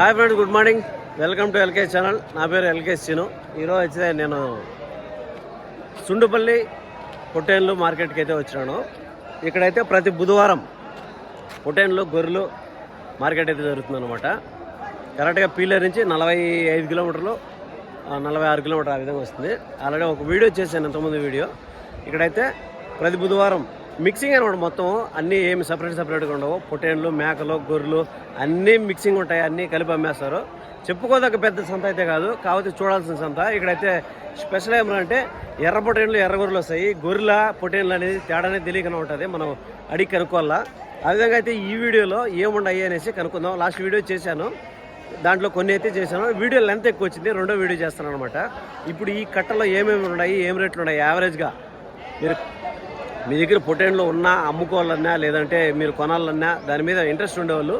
Hi friends good morning. Welcome to L K channel. నా పేరు LK scene ఈరోజు అయితే నేను సుండుపల్లి పొట్టేన్లు మార్కెట్కి అయితే వచ్చినాను. ఇక్కడైతే ప్రతి బుధవారం పొట్టేన్లు గొర్రెలు మార్కెట్ అయితే జరుగుతుంది అనమాట కరెక్ట్గా పీలర్ నుంచి నలభై ఐదు కిలోమీటర్లు నలభై ఆరు కిలోమీటర్ ఆ విధంగా వస్తుంది. ఆల్రెడీ ఒక వీడియో చేశాను ఇంతకుముందు వీడియో. ఇక్కడైతే ప్రతి బుధవారం మిక్సింగ్ అనమాట మొత్తం అన్నీ ఏమి సపరేట్ సపరేట్గా ఉండవు. పొటేన్లు మేకలు గొర్రెలు అన్నీ మిక్సింగ్ ఉంటాయి అన్నీ కలిపి అమ్మేస్తారు. చెప్పుకోదగ్గ పెద్ద సంత అయితే కాదు కాకపోతే చూడాల్సిన సంత. ఇక్కడైతే స్పెషల్ ఏమంటే ఎర్ర పొటేన్లు ఎర్ర గొర్రెలు వస్తాయి. గొర్రెల పొటేన్లు అనేది తేడానే తెలియకనే ఉంటుంది మనం అడిగి కనుక్కోవాలా. ఆ విధంగా అయితే ఈ వీడియోలో ఏముండయి అనేసి కనుక్కుందాం. లాస్ట్ వీడియో చేశాను. దాంట్లో కొన్ని అయితే చేశాను. వీడియో లెంత్ ఎక్కువ వచ్చింది రెండో వీడియో చేస్తాను అనమాట ఇప్పుడు ఈ కట్టలో ఏమేమి ఉన్నాయి ఏం రేట్లు ఉన్నాయి యావరేజ్గా మీరు మీ దగ్గర పొటెండ్లు ఉన్నా అమ్ముకోవాలన్నా లేదంటే మీరు కొనాలన్నా దాని మీద ఇంట్రెస్ట్ ఉండేవాళ్ళు.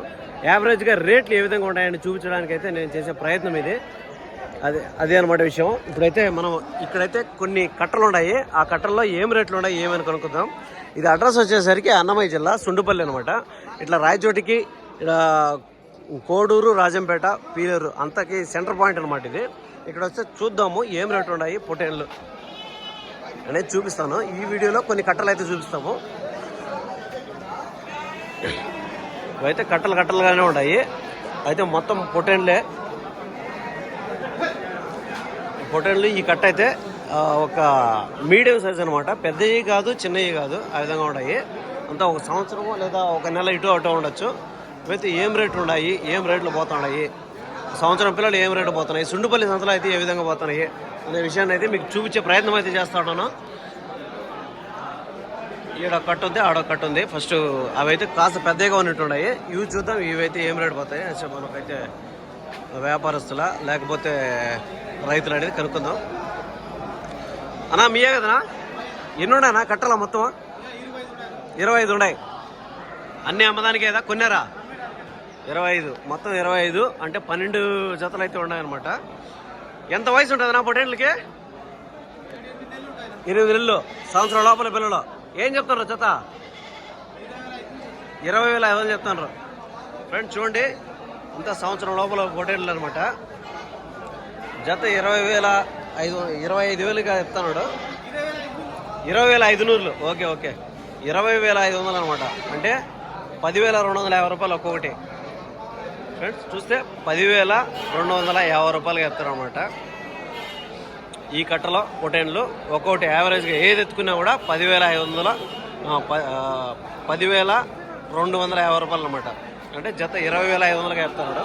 యావరేజ్గా రేట్లు ఏ విధంగా ఉంటాయని చూపించడానికి అయితే నేను చేసే ప్రయత్నం ఇది. అదే అదే అనమాట విషయం. ఇప్పుడైతే మనం ఇక్కడైతే కొన్ని కట్టలు ఉన్నాయి. ఆ కట్టల్లో ఏం రేట్లు ఉన్నాయి ఏమని కనుక్కుందాం. ఇది అడ్రస్ వచ్చేసరికి అన్నమయ్య జిల్లా సుండుపల్లి అనమాట ఇట్లా రాయచోటికి ఇక్కడ కోడూరు రాజంపేట పీలేరు అంతకి సెంటర్ పాయింట్ అనమాట ఇది. ఇక్కడ వస్తే చూద్దాము ఏం రేట్లు ఉన్నాయి పొటేన్లు. అనేది చూపిస్తాను. ఈ వీడియోలో కొన్ని కట్టలు అయితే చూపిస్తాము. ఇవైతే కట్టలు కట్టలుగానే ఉన్నాయి అయితే మొత్తం పొటెండ్లే పొటెండ్లు ఈ కట్ట అయితే ఒక మీడియం సైజ్ అనమాట పెద్దవి కాదు చిన్నవి కాదు ఆ విధంగా ఉన్నాయి అంతా ఒక సంవత్సరము లేదా ఒక నెల ఇటు అటు ఉండొచ్చు. ఇవైతే ఏం రేట్లు ఉన్నాయి? ఏం రేట్లు పోతున్నాయి? సంవత్సరం పిల్లలు ఏం రేటు పోతున్నాయి? సుండుపల్లి సంతలో అయితే ఏ విధంగా పోతున్నాయి అనే విషయాన్ని అయితే మీకు చూపించే ప్రయత్నం అయితే చేస్తా ఉన్నాను. ఈడ కట్టు ఉంది ఆడ కట్టు ఉంది. ఫస్ట్ అవి అయితే కాస్త పెద్దగా ఉన్నట్టున్నాయి. ఇవి చూద్దాం ఇవైతే ఏం రేటు పోతాయి? అసలు మనకైతే వ్యాపారస్తుల లేకపోతే రైతులు అనేది కనుక్కుందాం. అన్నా మీయే కదనా ఎన్ని ఉన్నాయన్నా కట్టాలా మొత్తం ఇరవై ఐదు ఉన్నాయి. అన్ని అమ్మదానికి ఏదా కొన్నారా? ఇరవై ఐదు. మొత్తం ఇరవై ఐదు. అంటే పన్నెండు జతలు అయితే ఉన్నాయన్నమాట. ఎంత వయసు ఉంటుంది నా పొటేళ్ళకి ఎనిమిది నెలలు. సంవత్సరం లోపల పిల్లలు. ఏం చెప్తున్నారు జత? ఇరవై వేల ఐదు వందలు చెప్తున్నారు. ఫ్రెండ్స్ చూడండి. ఇంత సంవత్సరం లోపల పొటేళ్ళు అనమాట జత ఇరవై వేల ఐదు ఇరవై ఐదు వేలుగా చెప్తున్నాడు. ఇరవై వేల ఐదు నూరులు ఓకే ఓకే. ఇరవై వేల ఐదు వందలు అనమాట అంటే పదివేల రెండు వందల యాభై రూపాయలు ఒక్కొక్కటి. ఫ్రెండ్స్ చూస్తే పదివేల రెండు వందల యాభై రూపాయలుగా ఎత్తారు అనమాట ఈ కట్టలో పొటైన్లు ఒక్కొక్కటి యావరేజ్గా ఏది ఎత్తుకున్నా కూడా పదివేల ఐదు వందల ప- పదివేల రెండు వందల యాభై రూపాయలు అనమాట అంటే జత ఇరవై వేల ఐదు వందలుగా చెప్తున్నాడు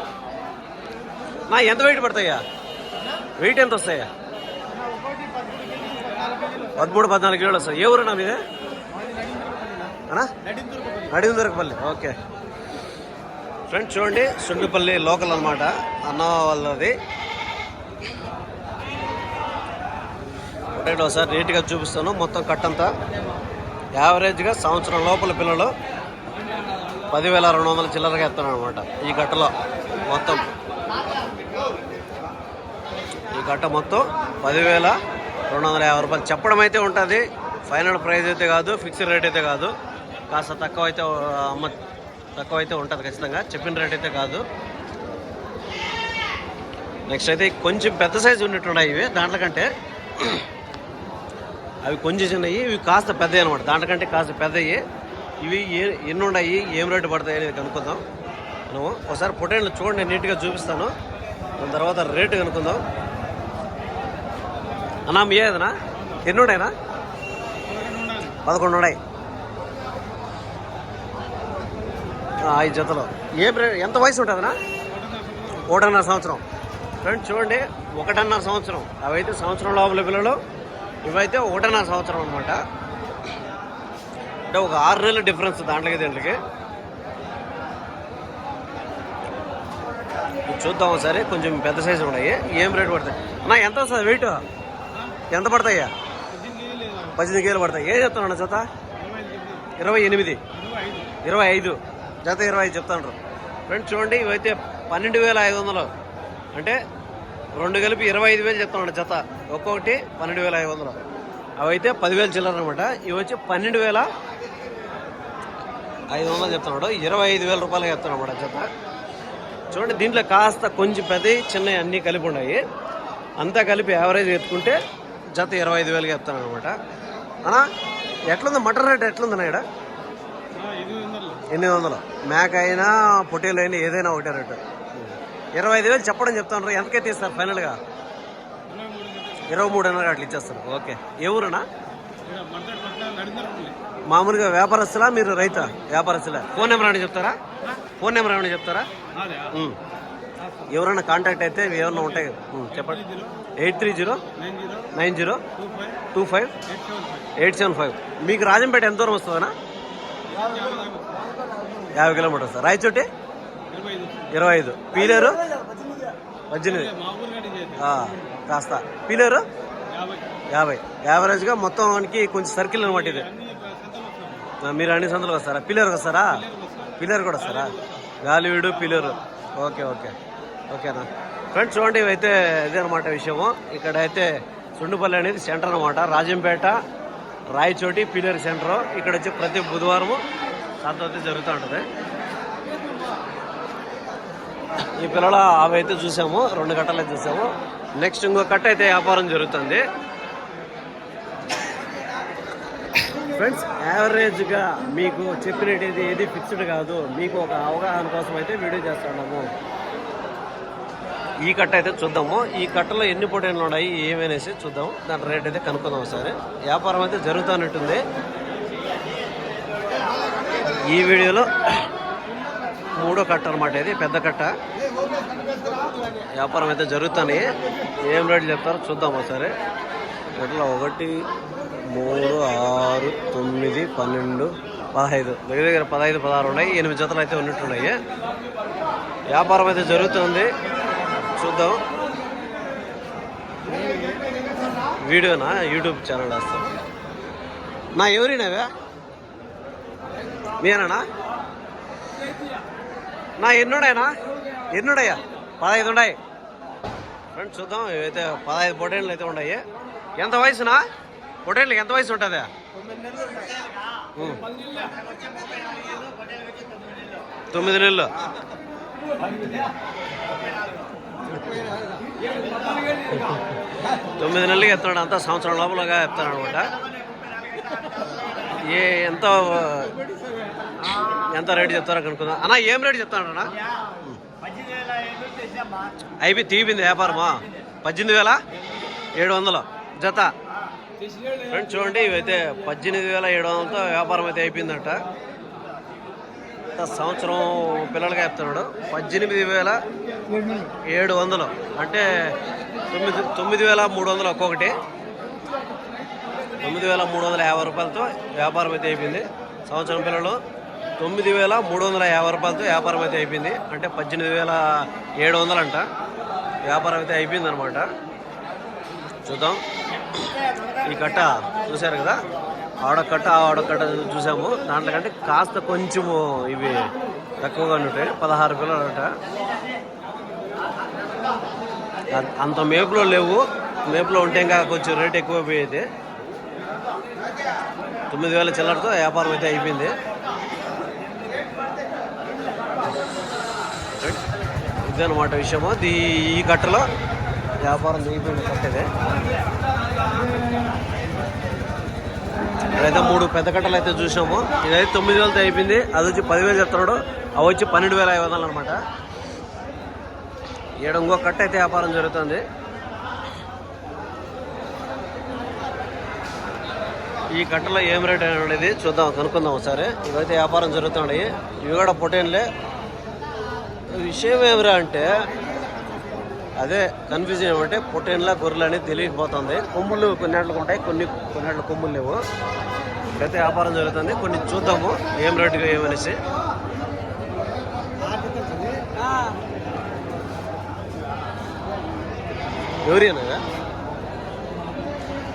నా ఎంత వెయిట్ పడతాయా వెయిట్ ఎంత వస్తాయా పదమూడు పద్నాలుగు కిలోలు వస్తాయి. ఏ ఊరన్నా మీదే? అనా నడిందురకపల్లి ఓకే. ఫ్రెండ్స్ చూడండి సుండిపల్లి లోకల్ అనమాట అన్న వాళ్ళది. ఒకటి ఒకసారి నీట్గా చూపిస్తాను మొత్తం కట్టంతా. యావరేజ్గా సంవత్సరం లోపల పిల్లలు పదివేల రెండు వందల చిల్లరగా ఎత్తాను అనమాట ఈ గట్టలో మొత్తం. ఈ గట్ట మొత్తం పదివేల రెండు వందల యాభై రూపాయలు. చెప్పడం అయితే ఉంటుంది ఫైనల్ ప్రైస్ అయితే కాదు ఫిక్స్డ్ రేట్ అయితే కాదు. కాస్త తక్కువ అయితే అమ్మ తక్కువ అయితే ఉంటుంది ఖచ్చితంగా. చెప్పిన రేట్ అయితే కాదు. నెక్స్ట్ అయితే కొంచెం పెద్ద సైజు ఉన్నట్టున్నాయి ఇవి దాంట్లో కంటే. అవి కొంచెం చిన్నవి ఇవి కాస్త పెద్దవి అనమాట దాంట్లోకంటే కాస్త పెద్దవి. ఇవి ఏ ఎన్ని ఉన్నాయి ఏం రేటు పడతాయి అనేది కనుక్కుందాం. మనము ఒకసారి పొటేళ్ళు చూడండి నేను నీట్గా చూపిస్తాను. దాని తర్వాత రేటు కనుక్కుందాం. అన్నా మీ ఏదన్నా? ఎన్ని ఉన్నాయినా పదకొండు ఉన్నాయి ఆ, ఐదు జతలు. ఏ బ్రే- ఎంత వయసు ఉంటుందన్నా? ఒకటన్నర సంవత్సరం. ఫ్రెండ్స్ చూడండి ఒకటన్నర సంవత్సరం. అవైతే సంవత్సరం లోపల పిల్లలు ఇవైతే ఒకటన్నర సంవత్సరం అనమాట అంటే ఒక ఆరు నెలల డిఫరెన్స్ దాంట్లోకి. దీంట్లోకి చూద్దాం సరే కొంచెం పెద్ద సైజు ఉన్నాయి. ఏం రేటు పడతాయి? అన్నా ఎంత వస్తుంది వెయిట్ ఎంత పడతాయ్యా పద్దెనిమిది కేలు పడతాయి. ఏం చెప్తున్నాను జత? ఇరవై ఎనిమిది. ఇరవై ఐదు. జత ఇరవై ఐదు చెప్తాను ఫ్రెండ్స్ చూడండి ఇవైతే పన్నెండు వేల ఐదు వందలు. అంటే రెండు కలిపి ఇరవై ఐదు వేలు చెప్తున్నాడు జత. ఒక్కొక్కటి పన్నెండు వేల ఐదు వందలు. అవైతే పదివేలు చిల్లర అనమాట ఇవి వచ్చి పన్నెండు వేల ఐదు వందలు చెప్తున్నాడు ఇరవై ఐదు వేల రూపాయలు చెప్తున్నాడు అన్నమాట జత. చూడండి దీంట్లో కాస్త కొంచెం పెద్ద చిన్న అన్నీ కలిపి ఉన్నాయి. అంతా కలిపి యావరేజ్ ఎత్తుకుంటే జత ఇరవై ఐదు వేలుగా చెప్తాను అనమాట అన్నా ఎట్లుంది? మటన్ రేట్ ఎట్లుంది ఇక్కడ? ఎనిమిది వందలు. మేక అయినా పొట్టేలు అయినా ఏదైనా ఒకటే రేటు. ఇరవై ఐదు వేలు చెప్పడం చెప్తాను ఎంతకైతే ఇస్తారు ఫైనల్గా? ఇరవై మూడు అన్నారు అట్లా ఇచ్చేస్తారు. ఓకే. ఏ ఊరునా మామూలుగా వ్యాపారస్తులా? మీరు రైతా? వ్యాపారస్తులా. ఫోన్ నెంబర్ ఏమైనా చెప్తారా? ఫోన్ నెంబర్ ఏమైనా చెప్తారా? ఎవరైనా కాంటాక్ట్ అయితే ఏమైనా ఉంటాయి చెప్పండి. Eight three zero nine zero two five eight seven five. మీకు రాజంపేట ఎంత దూరం వస్తుందనా యాభై కిలోమీటర్స్ రాయచోటి ఇరవై ఐదు. పీలేరు పద్దెనిమిది. కాస్త. పీలేరు యాభై. యావరేజ్గా మొత్తానికి కొంచెం సర్కిల్ అనమాట ఇది. మీరు అన్ని సందులకు వస్తారా? పిల్లర్ వస్తారా? పిల్లర్ కూడా వస్తారా? Galiveedu pillar okay okay. ఓకేనా ఫ్రెండ్స్ చూడండి ఇవైతే ఇదే అనమాట విషయము. ఇక్కడ అయితే సుండుపల్లి అనేది సెంటర్ అనమాట రాజంపేట రాయచోటి పిల్లర్ సెంటర్. ఇక్కడ వచ్చి ప్రతి బుధవారము సంతతి అయితే జరుగుతూ ఉంటుంది. ఈ పిల్లల అవి అయితే చూసాము రెండు గంటలు అయితే చూసాము. నెక్స్ట్ ఇంకో కట్ట అయితే వ్యాపారం జరుగుతుంది. ఫ్రెండ్స్ యావరేజ్గా మీకు చెప్పినట్టు ఏది ఫిక్స్డ్ కాదు. మీకు ఒక అవగాహన కోసం అయితే వీడియో చేస్తున్నాము ఈ కట్ట అయితే చూద్దాము. ఈ కట్టలో ఎన్ని పొటైన్లు ఉన్నాయి ఏమనేసి చూద్దాం దాని రేట్ అయితే కనుక్కుందాం ఒకసారి. వ్యాపారం అయితే జరుగుతున్నట్టుంది. ఈ వీడియోలో మూడో కట్ట అనమాట ఇది పెద్ద కట్ట. వ్యాపారం అయితే జరుగుతాయి ఏం రేట్లు చెప్తారో చూద్దాం ఒకసారి. ఇట్లా ఒకటి మూడు ఆరు తొమ్మిది పన్నెండు పదహైదు. దగ్గర దగ్గర పదహైదు పదహారు ఉన్నాయి. ఎనిమిది జతలు అయితే ఉన్నట్టున్నాయి. వ్యాపారం అయితే జరుగుతుంది. చూద్దాం. వీడియోనా? యూట్యూబ్ ఛానల్ వేస్తాం. నా ఎవరినవే? మీరేనా? నా ఎన్నుడైనా? ఎన్నుడయ్యా? పదహైదు ఉన్నాయి. ఫ్రెండ్స్ చూద్దాం. ఇవైతే పదహైదు పొటేళ్ళు అయితే ఉన్నాయి. ఎంత వయసునా? పొటేళ్ళకి ఎంత వయసు ఉంటుంది? తొమ్మిది నెలలు. తొమ్మిది నెలలకి ఎత్తాడు అంతా సంవత్సరం లోపలగా ఎత్తాడు అనమాట. ఏ ఎంత ఎంత రేటు చెప్తారో కనుక్కుందాం. అన్న ఏం రేటు చెప్తాడు అన్న? అయిపోయి తీపింది వ్యాపారమా? పద్దెనిమిది వేల? ఏడు వందలు. జత. ఫ్రెండ్స్ చూడండి ఇవైతే పద్దెనిమిది వేల ఏడు వందలతో వ్యాపారం అయితే అయిపోయిందట. సంవత్సరం పిల్లలకి చెప్తున్నాడు పద్దెనిమిది వేల ఏడు వందలు. అంటే తొమ్మిది తొమ్మిది వేల మూడు వందలు ఒక్కొక్కటి. తొమ్మిది వేల మూడు వందల యాభై రూపాయలతో వ్యాపారం అయితే అయిపోయింది. సంవత్సరం పిల్లలు తొమ్మిది వేల మూడు వందల యాభై రూపాయలతో వ్యాపారం అయితే అయిపోయింది. అంటే పద్దెనిమిది వేల ఏడు వందలు అంట వ్యాపారం అయితే అయిపోయింది అనమాట చూద్దాం. ఈ కట్ట చూశారు కదా? ఆడకట్ట ఆడకట్ట చూసాము. దాంట్లో కంటే కాస్త కొంచెము ఇవి తక్కువగా ఉంటాయి. పదహారు పిల్లలు అంట. అంత మేపులో లేవు. మేపులో ఉంటే ఇంకా కొంచెం రేట్ ఎక్కువ పోయేది. తొమ్మిది వేల చిల్లరతో వ్యాపారం అయితే అయిపోయింది. ఇదన్నమాట విషయము. ఈ కట్టలో వ్యాపారం దిగిపోయింది కట్టేది. అయితే మూడు పెద్ద కట్టలు అయితే చూసాము. ఇదైతే తొమ్మిది వేలతో అయిపోయింది. అది వచ్చి పదివేలు చెప్తున్నాడు. అవి వచ్చి పన్నెండు వేల ఐదు వందలు అనమాట ఈడ ఇంకో కట్ట అయితే వ్యాపారం జరుగుతుంది. ఈ కట్టలో ఏం రేట్ అనేది చూద్దాం కనుక్కుందాం ఒకసారి. ఇవైతే వ్యాపారం జరుగుతున్నాయి. ఇవి కూడా పొటేన్లే. విషయం ఏమిరా అంటే అదే కన్ఫ్యూజన్ ఏమంటే పొటేన్లా గొర్రెలు అనేది తెలియకపోతుంది. కొమ్ములు కొన్నింటికి ఉంటాయి కొన్ని కొన్నింటిలో కొమ్ములు లేవు. పెద్ద వ్యాపారం జరుగుతుంది. కొన్ని చూద్దాము ఏం రేటుగా ఏమనేసి ఎవరియనా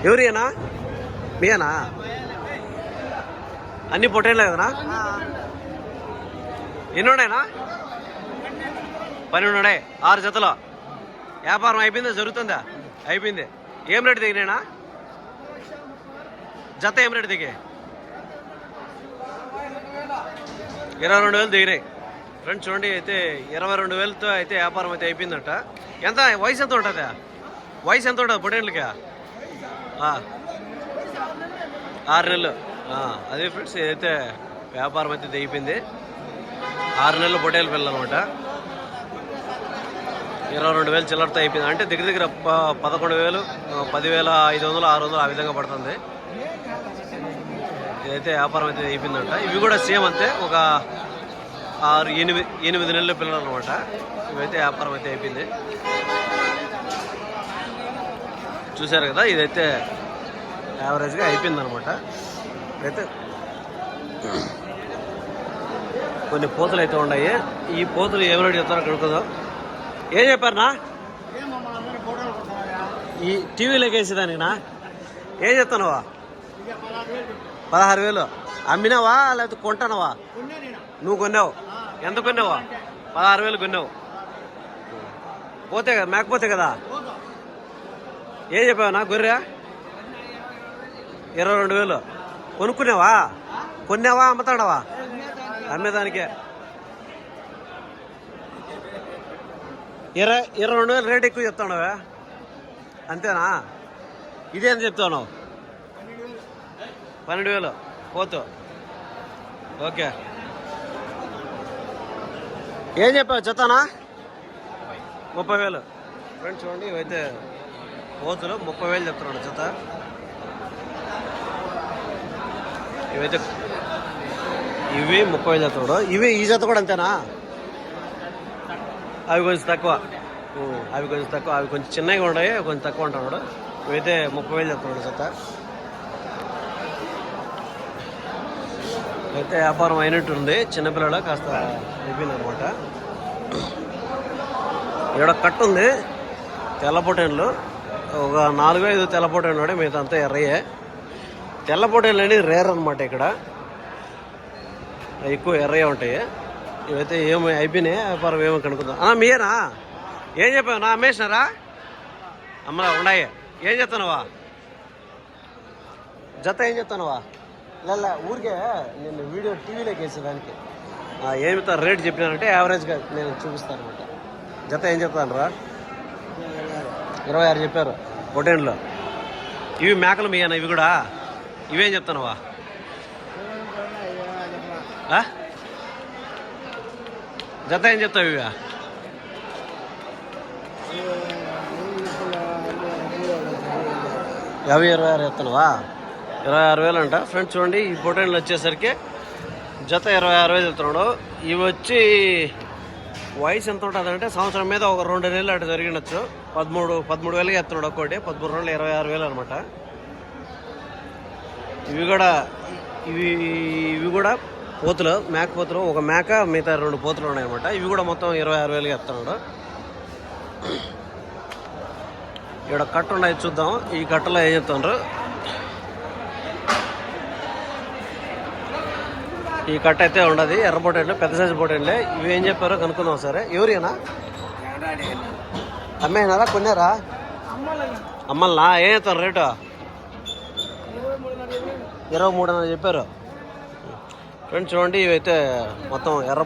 ఎవరియనా? మీనా అన్ని పొట్టేళ్ళే కదనా ఎన్ని పన్నెండు ఉన్నాయి ఆరు జతలు? వ్యాపారం అయిపోయిందా? జరుగుతుందా? అయిపోయింది. ఏం రేటు దిగినా జత ఏం రేటు దిగే ఇరవై రెండు వేలు దిగినాయి. ఫ్రెండ్స్ చూడండి అయితే ఇరవై రెండు వేలతో అయితే వ్యాపారం అయితే అయిపోయిందంట. ఎంత? వయసు ఎంత ఉంటుంది? వయసు ఎంత ఉంటుంది పొటేళ్ళకి ఆరు నెలలు. అదే ఫ్రెండ్స్ అయితే వ్యాపారం అయితే అయిపోయింది. ఆరు నెలలు పొటేలు పిల్లలు అనమాట ఇరవై రెండు వేలు చిల్లరతో అయిపోయింది. అంటే దగ్గర దగ్గర పదకొండు వేలు పదివేల ఐదు వందలు ఆరు వందలు ఆ విధంగా పడుతుంది. ఇదైతే వ్యాపారం అయితే అయిపోయిందంట. ఇవి కూడా సేమ్ అంతే ఒక ఆరు ఎనిమిది ఎనిమిది నెలల పిల్లలు అనమాట ఇవైతే వ్యాపారం అయితే అయిపోయింది. చూశారు కదా ఇదైతే యావరేజ్గా అయిపోయింది అనమాట అయితే కొన్ని పోతులు అయితే ఉన్నాయి. ఈ పోతులు ఎవరైనా చెప్తారో కనుక్కుందాం ఏం చెప్పారనా? ఈ టీవీలోకి వేసేదానికినా? ఏం చెప్తానవా పదహారు వేలు అమ్మినావా లేకపోతే కొంటానవా? నువ్వు కొన్నావు? ఎంత కొన్నావా? పదహారు వేలు కొన్నావు. పోతే కదా మేకపోతే కదా? ఏం చెప్పావు నా గొర్రె? ఇరవై రెండు వేలు. కొనుక్కున్నావా? కొన్నావా అమ్ముతాడవా అమ్మేదానికే ఇరవై ఇరవై రెండు వేలు రేట్ ఎక్కువ చెప్తాడవా అంతేనా? ఇదేం చెప్తావు పన్నెండు వేలు. పోతు. ఓకే. ఏం చెప్పావు చెప్తానా? ముప్పై వేలు. ఫ్రెండ్స్ చూడండి ఇవైతే పోతులు. ముప్పై వేలు చెప్తున్నాడు చెత్త. ఇవైతే ఇవి ముప్పై వేలు చెప్తున్నాడు. ఇవి ఈ జత కూడా అంతేనా? అవి కొంచెం తక్కువ. అవి కొంచెం తక్కువ. అవి కొంచెం చిన్నగా ఉన్నాయి కొంచెం తక్కువ ఉంటాడు ఇవైతే ముప్పై వేలు చెప్తున్నాడు జత అయితే వ్యాపారం అయినట్టుంది. చిన్నపిల్లల కాస్త అయిపోయింది అనమాట ఇక్కడ కట్టు ఉంది తెల్లపొటేన్లు ఒక నాలుగు ఐదు తెల్లపొటేన్లు ఉన్నాయి మిగతా అంతా ఎర్రయ్యే తెల్లపొటేన్లు అనేది రేర్ అనమాట ఇక్కడ. ఎక్కువ ఎర్రయ్య ఉంటాయి. ఇవైతే ఏమి అయిపోయినాయి వ్యాపారం ఏమో కనుక్కుందాం. అన్నా మీరేనా ఏం చెప్పావు? నా అమ్మేసినారా? అమ్మ ఉన్నాయి ఏం చెప్తున్నావా? జత ఏం చెప్తున్నావా? లే ఊరికే నేను వీడియో టీవీలోకి వేసేదానికి. ఆ, ఏమి రేట్ చెప్పినారంటే యావరేజ్గా నేను చూపిస్తాను అనమాట జత ఏం చెప్తాను రా ఇరవై ఆరు చెప్పారు. పొటేన్లో ఇవి మేకలు మీయన? ఇవి కూడా? ఇవేం చెప్తున్నావా? ఆ? జత ఏం చెప్తావు ఇవి యాభై ఇరవై ఆరు చెప్తానవా ఇరవై ఆరు వేలు అంట. ఫ్రెండ్స్ చూడండి ఈ పొటేన్లు వచ్చేసరికి జత ఇరవై ఆరు వేలు చెప్తున్నాడు. ఇవి వచ్చి వయసు ఎంత ఉంటుంది అంటే సంవత్సరం మీద ఒక రెండు నెలలు అటు జరిగినచ్చు. పదమూడు పదమూడు వేలుగా ఎత్తున్నాడు ఒక్కోటి. పదమూడు రెండు ఇరవై ఆరు వేలు అనమాట. ఇవి కూడా ఇవి ఇవి కూడా పోతులు మేక పోతులు. ఒక మేక మిగతా రెండు పోతులు ఉన్నాయన్నమాట. ఇవి కూడా మొత్తం ఇరవై ఆరు వేలుగా ఎత్తున్నాడు ఇక్కడ కట్ట ఉన్నాయి చూద్దాం. ఈ కట్టలో ఏం చెప్తున్నారు ఈ కట్ట అయితే ఉండదు. ఎర్ర పొటేళ్ళు పెద్ద సైజు పొటేళ్ళే ఇవి ఏం చెప్పారో కనుక్కుందాం సరే ఎవరినా అమ్మేనారా కొన్నారా? అమ్మల్నా ఏం చెప్తారు రేటు? ఇరవై మూడు చెప్పారు. ఫ్రెండ్స్ చూడండి ఇవైతే మొత్తం ఎర్ర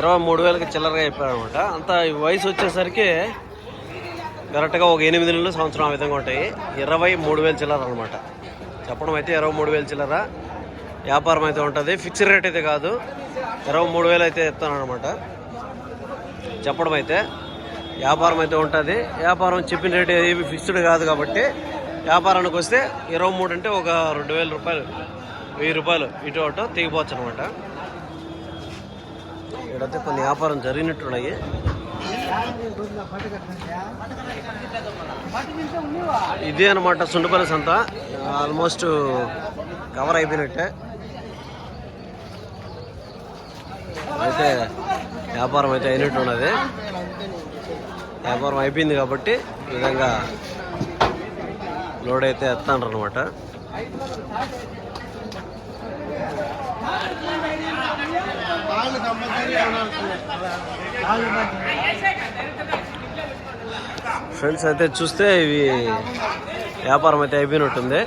ఇరవై మూడు వేలకి చిల్లరగా చెప్పారు అనమాట అంతా వయసు వచ్చేసరికి కరెక్ట్గా ఒక ఎనిమిది నెలలు సంవత్సరం ఆ విధంగా ఉంటాయి. ఇరవై మూడు వేలు చిల్లర అనమాట చెప్పడం అయితే ఇరవై మూడు వేలు చిల్లర. వ్యాపారం అయితే ఉంటుంది. ఫిక్స్డ్ రేట్ అయితే కాదు. ఇరవై మూడు వేలు అయితే ఇస్తాను అనమాట చెప్పడం అయితే వ్యాపారం అయితే ఉంటుంది. వ్యాపారం చెప్పిన రేట్ ఏమి ఫిక్స్డ్ కాదు కాబట్టి వ్యాపారానికి వస్తే ఇరవై మూడు అంటే ఒక రెండు వేల రూపాయలు. వెయ్యి రూపాయలు ఇటు అటు తెగిపోవచ్చు అనమాట. ఇక్కడైతే కొన్ని వ్యాపారం జరిగినట్టున్నాయి. ఇదే అనమాట సుండపల్లి సంత. ఆల్మోస్ట్ కవర్ అయిపోయినట్టే. అయితే వ్యాపారం అయితే అయినట్టు ఉన్నది వ్యాపారం అయిపోయింది కాబట్టి ఈ విధంగా లోడ్ అయితే ఎత్తాండ్రు అనమాట ఫ్రెండ్స్ అయితే చూస్తే ఇవి వ్యాపారం అయితే అయిపోయినట్టుంది.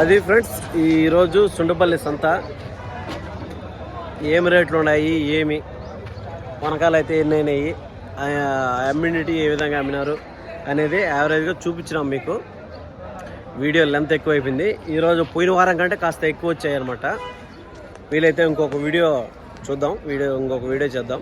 అది ఫ్రెండ్స్ ఈరోజు సుండపల్లి సంత. ఏమి రేట్లు ఉన్నాయి ఏమి? వనకాలు అయితే ఎన్ని అయినాయి అమ్యూనిటీ ఏ విధంగా అమ్మినారు అనేది యావరేజ్గా చూపించినాం మీకు. వీడియో లెంత్ ఎక్కువైపోయింది. ఈరోజు పోయిన వారం కంటే కాస్త ఎక్కువ వచ్చాయి అనమాట వీలైతే ఇంకొక వీడియో చూద్దాం. వీడియో ఇంకొక వీడియో చేద్దాం.